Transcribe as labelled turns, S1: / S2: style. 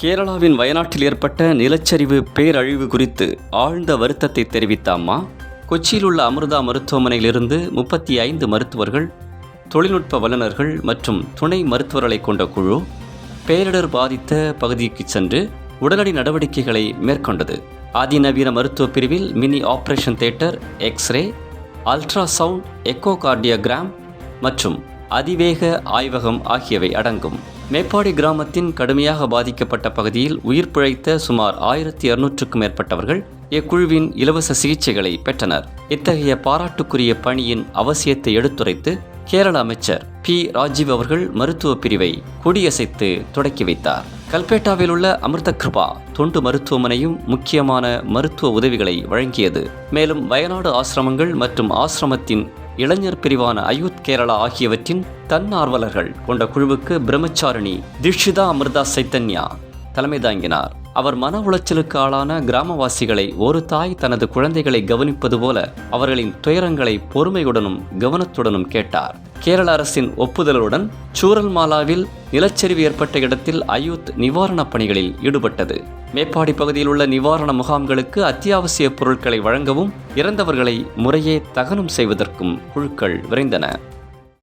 S1: கேரளாவின் வயநாட்டில் ஏற்பட்ட நிலச்சரிவு பேரழிவு குறித்து ஆழ்ந்த வருத்தத்தை தெரிவித்த அம்மா கொச்சியில் உள்ள அமிர்தா மருத்துவமனையிலிருந்து முப்பத்தி ஐந்து மருத்துவர்கள் தொழில்நுட்ப வல்லுநர்கள் மற்றும் துணை மருத்துவர்களை கொண்ட குழு பேரிடர் பாதித்த பகுதிக்கு சென்று உடனடி நடவடிக்கைகளை மேற்கொண்டது. அதிநவீன மருத்துவ பிரிவில் mini operation theatre X ray ultrasound echocardiogram மற்றும் அதிவேக ஆய்வகம் ஆகியவை அடங்கும். மேப்பாடி கிராமத்தின் கடுமையாக பாதிக்கப்பட்ட பகுதியில் உயிர் பிழைத்த சுமார் ஆயிரத்தி இருநூற்றுக்கும் மேற்பட்டவர்கள் இக்குழுவின் இலவச சிகிச்சைகளை பெற்றனர். இத்தகைய பாராட்டுக்குரிய பணியின் அவசியத்தை எடுத்துரைத்து கேரள அமைச்சர் பி. ராஜீவ் அவர்கள் மருத்துவ பிரிவை கொடியசைத்து தொடக்கி வைத்தார். கல்பேட்டாவில் உள்ள அமிர்த கிருபா தொண்டு மருத்துவமனையும் முக்கியமான மருத்துவ உதவிகளை வழங்கியது. மேலும் வயநாடு ஆசிரமங்கள் மற்றும் ஆசிரமத்தின் இளைஞர் பிரிவான அயூத் கேரளா ஆகியவற்றின் தன்னார்வலர்கள் கொண்ட குழுவுக்கு பிரம்மச்சாரிணி தீட்சிதா அமிர்தா சைத்தன்யா தலைமை தாங்கினார். அவர் மன உளைச்சலுக்கு ஆளான கிராமவாசிகளை ஒரு தாய் தனது குழந்தைகளை கவனிப்பது போல அவர்களின் துயரங்களை பொறுமையுடனும் கவனத்துடனும் கேட்டார். கேரள அரசின் ஒப்புதலுடன் சூரல்மாலாவில் நிலச்சரிவு ஏற்பட்ட இடத்தில் அயூத் நிவாரணப் பணிகளில் ஈடுபட்டது. மேப்பாடி பகுதியில் உள்ள நிவாரண முகாம்களுக்கு அத்தியாவசிய பொருட்களை வழங்கவும் இறந்தவர்களை முறையே தகனம் செய்வதற்கும் குழுக்கள் விரைந்தன.